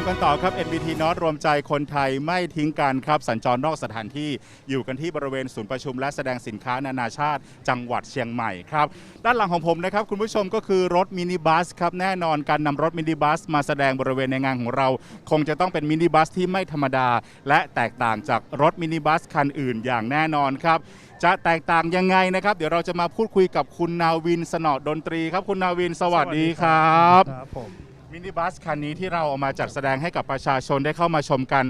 ามกันต่อครับ NBT North รวมใจคนไทยไม่ทิ้งกันครับ สัญจรนอกสถานที่อยู่กันที่บริเวณศูนย์ประชุมและแสดงสินค้านานาชาติ จังหวัดเชียงใหม่ครับ ด้านหลังของผมนะครับ คุณผู้ชมก็คือรถมินิบัสครับแน่นอนการนำรถมินิบัส มาแสดงบริเวณในงานของเรา คงจะต้องเป็นมินิบัสที่ไม่ธรรมดา และแตกต่างจากรถมินิบัสคันอื่นอย่างแน่นอนครับจะแตกต่างยังไงนะครับ เดี๋ยวเราจะมาพูดคุยกับคุณนาวินสนอดนตรีครับ คุณนาวินสวัสดีครับครับผม มินิบัสคันนี้ที่เราเอามาจัดแสดงให้กับประชาชนได้เข้ามาชมกัน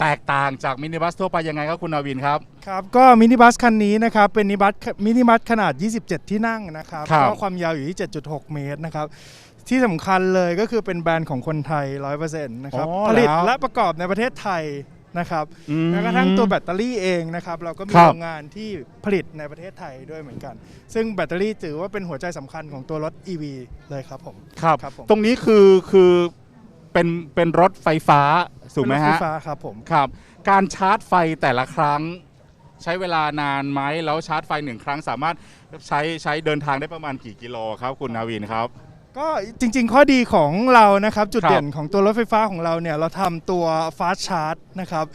แตกต่างจากมินิบัสทั่วไปยังไงครับคุณนาวินครับ ครับก็มินิบัสคันนี้นะครับเป็นมินิบัสมินิบัสขนาด 27 ที่นั่งนะครับครับ ก็ความยาวอยู่ที่ 7.6 เมตรนะครับ ที่สำคัญเลยก็คือเป็นแบรนด์ของคนไทย 100%นะครับ อ๋อผลิตแล้วและประกอบในประเทศไทย นะครับอืมแม้กระทั่งตัวแบตเตอรี่เองนะครับเราก็มีครับโรงงานที่ผลิตในประเทศไทยด้วยเหมือนกัน ซึ่งแบตเตอรี่ถือว่าเป็นหัวใจสำคัญของตัวรถ EV เลยครับผมครับครับผมตรงนี้คือคือเป็นเป็นรถไฟฟ้าถูกไหมเป็นรถฮะไฟฟ้าครับผมครับ การชาร์จไฟแต่ละครั้ง ใช้เวลานานไหมแล้วชาร์จไฟหนึ่งครั้งสามารถใช้ใช้เดินทางได้ประมาณกี่กิโลครับคุณนาวินครับ ก็จริงๆ ข้อดีของเรานะครับ จุดเด่นของตัวรถไฟฟ้าของเราเนี่ย เราทำตัว fast charge นะครับ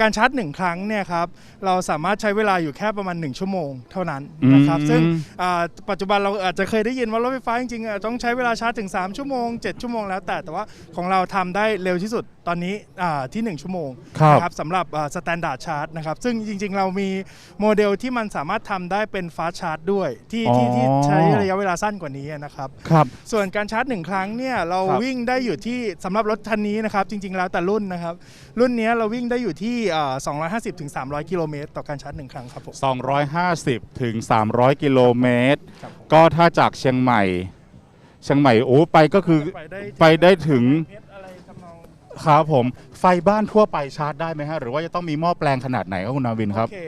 การชาร์จหนึ่งครั้งเนี่ยครับเราสามารถใช้เวลาอยู่แค่ประมาณ 1 ชั่วโมงเท่านั้นนะครับอืมซึ่งอ่าปัจจุบันเราอาจจะเคยได้ยินว่ารถไฟฟ้าจริงๆอะต้องใช้เวลาชาร์จถึง 3 ชั่วโมง 7 ชั่วโมงแล้วแต่แต่ว่าของเราทำได้เร็วที่สุดตอนนี้อ่าที่ 1 ชั่วโมงครับนะครับสำหรับสแตนดาร์ดชาร์จนะครับซึ่งจริงๆ เรามีโมเดลที่มันสามารถทำได้เป็น fast charge ด้วยที่ที่ที่ใช้ระยะเวลาสั้นกว่านี้นะครับครับส่วนการชาร์จหนึ่งครั้งเนี่ยเราครับวิ่งได้อยู่ที่สำหรับรถคันนี้นะครับจริงๆ แล้วแต่รุ่นนะครับรุ่นเนี้ยเราวิ่งได้อยู่ที่เอ่อ250ถึง300 กิโลเมตรต่อการชาร์จหนึ่งครั้งครับผม 250 ถึง 300 กิโลเมตร ครับผม ก็ถ้าจากเชียงใหม่ เชียงใหม่โอ้ไปก็คือไปได้ไปได้ถึงเมตรอะไรทำนอง ครับผมไฟบ้านทั่วไปชาร์จได้ไหมฮะหรือว่าจะต้องมีหม้อแปลงขนาดไหนครับคุณนาวินครับ โอเค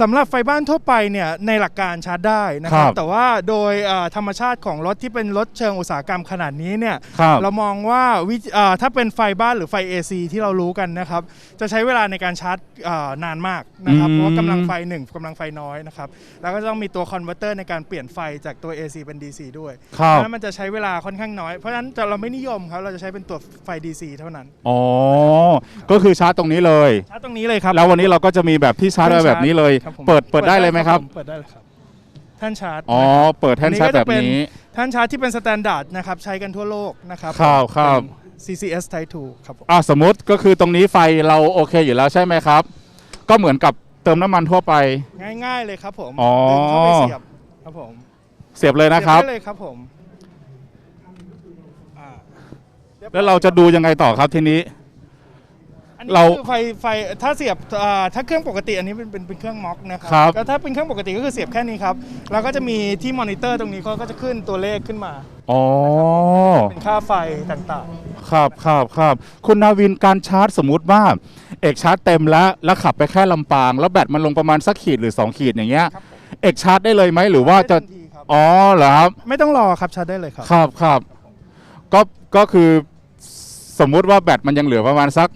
สำหรับไฟบ้านทั่วไปเนี่ยในหลักการชาร์จได้นะครัครับบแต่ว่าโดยเอ่อธรรมชาติของรถที่เป็นรถเชิงอุตสาหกรรมขนาดนี้เนี่ยครับเรามองว่าวิเอ่อถ้าเป็นไฟบ้านหรือไฟ AC ที่เรารู้กันนะครับจะใช้เวลาในการชาร์จเอ่อนานมากนะครับอืม เพราะว่ากำลังไฟหนึ่งกำลังไฟน้อยนะครับแล้วก็จะต้องมีตัวคอนเวอร์เตอร์ในการเปลี่ยนไฟจากตัว AC เป็น DC ด้วยคเพรับราะฉะนั้นมันจะใช้เวลาค่อนข้างน้อยเพราะฉะนั้นจะเราไม่นิยมครับเราจะใช้เป็นตัวไฟ DC เท่านั้น อ๋อก็คือชาร์จตรงนี้เลย ชาร์จตรงนี้เลยครับแล้ววันนี้เราก็จะมีแบบที่ชาร์จได้แบบนี้เลย ครับผมเปิดเปิดได้เลยไหมครับเปิดได้เลยครับท่านชาร์จอ๋อเปิดแท่นชาร์จแบบนี้ท่านชาร์จที่เป็นสแตนดาร์ดนะครับใช้กันทั่วโลกนะครับครับครับ เป็น CCS Type 2ครับผมอ่าสมมติก็คือตรงนี้ไฟเราโอเคอยู่แล้วใช่ไหมครับ ก็เหมือนกับเติมน้ำมันทั่วไป ง่ายๆเลยครับผมอ๋อ ดึงเข้าไปเสียบครับผมเสียบเลยนะครับ เสียได้เลยครับผมอ่ารียบร้อยแล้วเราจะดูยังไงต่อครับทีนี้ อันนี้เรา คือไฟไฟถ้าเสียบอ่าถ้าเครื่องปกติอันนี้เป็นเป็นเป็นเครื่องม็อกนะครัครับก็ถ้าเป็นเครื่องปกติก็คือเสียบแค่นี้ครับแล้วก็จะมีที่มอนิเตอร์ตรงนี้เขาก็จะขึ้นตัวเลขขึ้นมา อ๋อ เป็นค่าไฟต่างครับครับครับคุณนาวินการชาร์จสมมุติว่าเอกชาร์จเต็มแล้ว แล้วขับไปแค่ลำปาง แล้วแบตมันลงประมาณสักขีดหรือ 2 ขีดอย่างเงี้ย ๆครับผมเอกชาร์จได้เลยไหมหรือๆว่าจะ ได้ทันทีครับอ๋อเหรอครับ ไม่ต้องรอครับชาร์จได้เลยครับ ครับครับก็ก็คือ สมมุติว่าแบตมันยังเหลือประมาณสัก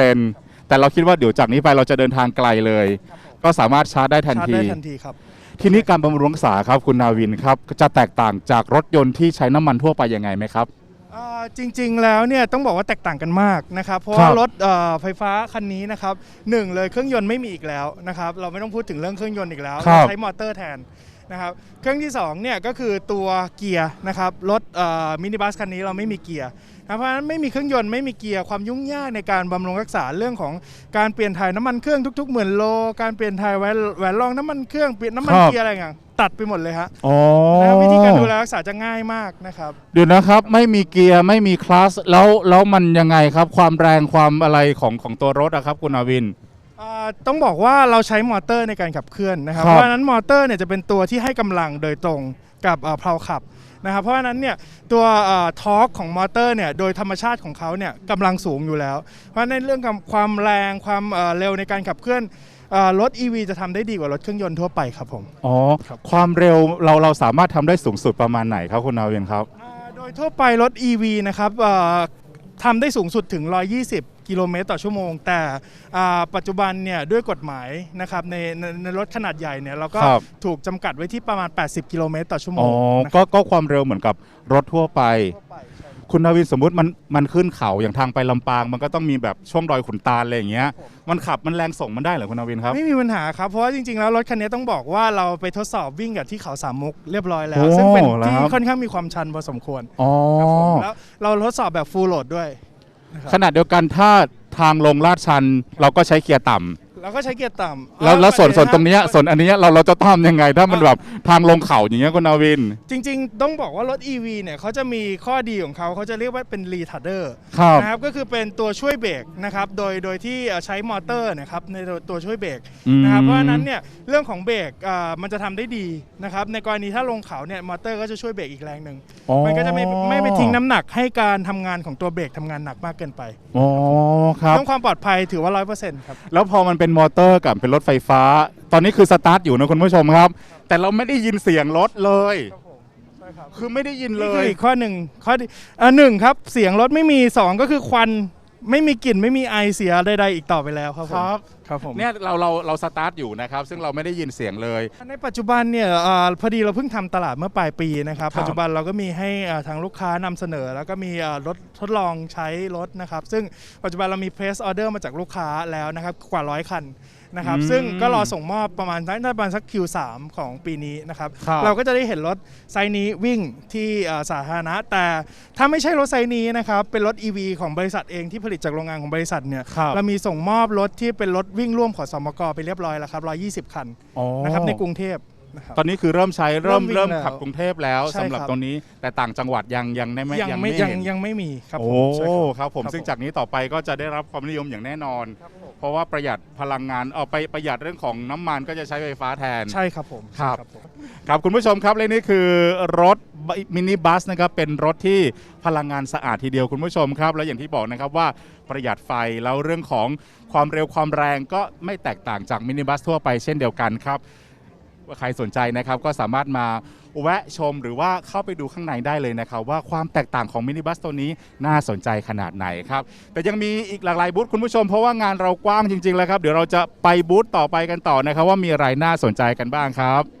60%แต่เราคิดว่าเดี๋ยวจากนี้ไปเราจะเดินทางไกลเลยครับผมก็สามารถชาร์จได้ทันชาร์จที ได้ทันทีครับ ทีนี้การบำรุงรักษาครับคุณนาวินครับจะแตกต่างจากรถยนต์ที่ใช้น้ำมันทั่วไปยังไงไหมครับ อ่าจริงๆแล้วเนี่ยต้องบอกว่าแตกต่างกันมากนะครับเพราะครัว่าบรถเอ่อไฟฟ้าคันนี้นะครับหนึ่งเลยเครื่องยนต์ไม่มีอีกแล้วนะครับเราไม่ต้องพูดถึงเรื่องเครื่องยนต์อีกแล้วครับ เราใช้มอเตอร์แทน นะครับเครื่องที่สองเนี่ยก็คือตัวเกียร์นะครับรถมินิบัสคันนี้เราไม่มีเกียร์นะเพราะฉะนั้นไม่มีเครื่องยนต์ไม่มีเกียร์ความยุ่งยากในการบำรุงรักษาเรื่องของการเปลี่ยนถ่ายน้ำมันเครื่องทุกๆหมื่นโล การเปลี่ยนถ่ายแหวนแหวนรองน้ำมันเครื่องเปลี่ยนน้ำมันครับเกียร์อะไรอย่างเงี้ยตัดไปหมดเลยฮะอ๋อแล้ววิธีการดูแลรักษาจะง่ายมากนะครับเดี๋ยวนะครับไม่มีเกียร์ไม่มีคลัสแล้วแล้วมันยังไงครับ ความแรงความอะไรของของตัวรถอะครับคุณนาวินอ่า ต้องบอกว่าเราใช้มอเตอร์ในการขับเคลื่อนนะครับครับเพราะฉะนั้นมอเตอร์เนี่ยจะเป็นตัวที่ให้กำลังโดยตรงกับเอ่อเพลาขับนะครับเพราะฉะนั้นเนี่ยตัวทอร์กของมอเตอร์เนี่ยโดยธรรมชาติของเขาเนี่ยกำลังสูงอยู่แล้ว เพราะในเรื่องของความแรงความเอ่อเร็วในการขับเคลื่อนเอ่อรถ EV จะทำได้ดีกว่ารถเครื่องยนต์ทั่วไปครับผมอ๋อครับความเร็วเราเราสามารถทำได้สูงสุดประมาณไหนครับคุณนาวินครับอ่าโดยทั่วไปรถ EV นะครับเอ่อทำได้สูงสุดถึง 120 กิโลเมตรต่อชั่วโมง แต่อ่าปัจจุบันเนี่ยด้วยกฎหมายนะครับในในในรถขนาดใหญ่เนี่ยเราก็ครับ ถูกจำกัดไว้ที่ประมาณ 80 กิโลเมตรต่อชั่วโมอ๋องนะครับก็ก็ความเร็วเหมือนกับรถทั่วไป ทั่วไปใช่คุณนาวินสมมุติมันมันขึ้นเขาอย่างทางไปลำปาง มันก็ต้องมีแบบช่วงดอยขุนตาลอะไรอย่างเงี้ย มันขับมันแรงส่งมันได้เหรอคุณนาวินครับ ไม่มีปัญหาครับ เพราะว่าจริงๆแล้วรถคันนี้ต้องบอกว่าเราไปทดสอบวิ่งกับที่เขาสามมุกเรียบร้อยแล้ว โอ้ซึ่งเป็นแล้วที่ครับ ค่อนข้างมีความชันพอสมควรอ๋อ ครับผมแล้วเราทดสอบแบบฟูลโหลดด้วย ขนาดเดียวกันถ้าทางลงลาดชัน เราก็ใช้เกียร์ต่ำ เราก็ใช้เกียร์ต่ำแล้วแล้วส่วนเอาส่วนตรงเนี้ยไปส่วนอันเนี้ยเราเราจะทำยังไง ถ้ามันแบบทางลงเขาอย่างเงี้ยคุณนาวิน จริง ๆ ต้องบอกว่ารถ EV เนี่ยเขาจะมีข้อดีของเขาเขาจะเรียกว่าเป็น retardder ครับนะครับก็คือเป็นตัวช่วยเบรกนะครับโดยโดยที่เอ่อใช้มอเตอร์นะครับในตัวตัวช่วยเบรกอืมนะครับเพราะฉะนั้นเนี่ยเรื่องของเบรกอ่ามันจะทำได้ดีนะครับในกรณีถ้าลงเขาเนี่ยมอเตอร์ก็จะช่วยเบรกอีกแรงหนึ่งอ๋อมันก็จะไม่ไม่ไปทิ้งน้ำหนักให้การทำงานของตัวเบรกทำงานหนักมากเกินไปอ๋อครับเรื่องความปลอดภัยถือว่า100%ครับแล้วพอมันเป็นมอเตอร์กับเป็นรถไฟฟ้า ตอนนี้คือสตาร์ทอยู่นะคุณผู้ชมครับ แต่เราไม่ได้ยินเสียงรถเลยใช่ครับคือไม่ได้ยินเลนี่คือยอีกข้อหนึ่งข้อที่อ่าหนึ่งครับเสียงรถไม่มีสองก็คือควัน ไม่มีกลิ่นไม่มีไอเสียใดๆอีกต่อไปแล้วครับผมครับ ครับผม เนี่ยเราเราเราสตาร์ทอยู่นะครับ ซึ่งเราไม่ได้ยินเสียงเลย ในปัจจุบันเนี่ยเอ่อพอดีเราเพิ่งทำตลาดเมื่อปลายปีนะครับ ครับปัจจุบันเราก็มีให้เอ่อทางลูกค้านำเสนอ แล้วก็มีเอ่อรถทดลองใช้รถนะครับ ซึ่งปัจจุบันเรามีเพรสออเดอร์มาจากลูกค้าแล้วนะครับ กว่าร้อยคัน นะครับอืมซึ่งก็รอส่งมอบประมาณน่าจะประมาณสัก Q3 ของปีนี้นะครับ ครับเราก็จะได้เห็นรถไซส์นี้วิ่งที่เอ่อสาธารณะ แต่ถ้าไม่ใช่รถไซส์นี้นะครับ เป็นรถ EV ของบริษัทเองที่ผลิตจากโรงงานของบริษัทเนี่ย ครับ เรามีส่งมอบรถที่เป็นรถวิ่งร่วมขอสมกไปเรียบร้อยแล้วครับ 120 คันอ๋อนะครับในกรุงเทพ นะครับ ตอนนี้คือเริ่มใช้เริ่มเริ่เริ่มมวิ่งแล้วขับกรุงเทพแล้วใช่สำหรับครับ ตรงนี้แต่ต่างจังหวัดยังยังไม่ยังไม่ยังเห็นยังไม่มีครับผโอ้มใช่ครับ ครับผมครับซึ่งผม จากนี้ต่อไปก็จะได้รับความนิยมอย่างแน่นอน เพราะว่าประหยัดพลังงานเอาไปประหยัดเรื่องของน้ำมันก็จะใช้ไฟฟ้าแทน ใช่ครับผมครับใช่ผม ครับคุณผู้ชมครับและนี่คือรถมินิบัสนะครับเป็นรถที่พลังงานสะอาดทีเดียวคุณผู้ชมครับ แล้วอย่างที่บอกนะครับว่าประหยัดไฟแล้วเรื่องของความเร็วความแรงก็ไม่แตกต่างจากมินิบัสทั่วไปเช่นเดียวกันครับว่า ใครสนใจนะครับก็สามารถมาแวะชมหรือว่าเข้าไปดูข้างในได้เลยนะครับ ว่าความแตกต่างของมินิบัสตัวนี้น่าสนใจขนาดไหนครับ แต่ยังมีอีกหลากหลายบูธคุณผู้ชมเพราะว่างานเรากว้างจริงๆแล้วครับ เดี๋ยวเราจะไปบูธต่อไปกันต่อนะครับ ว่ามีอะไรน่าสนใจกันบ้างครับ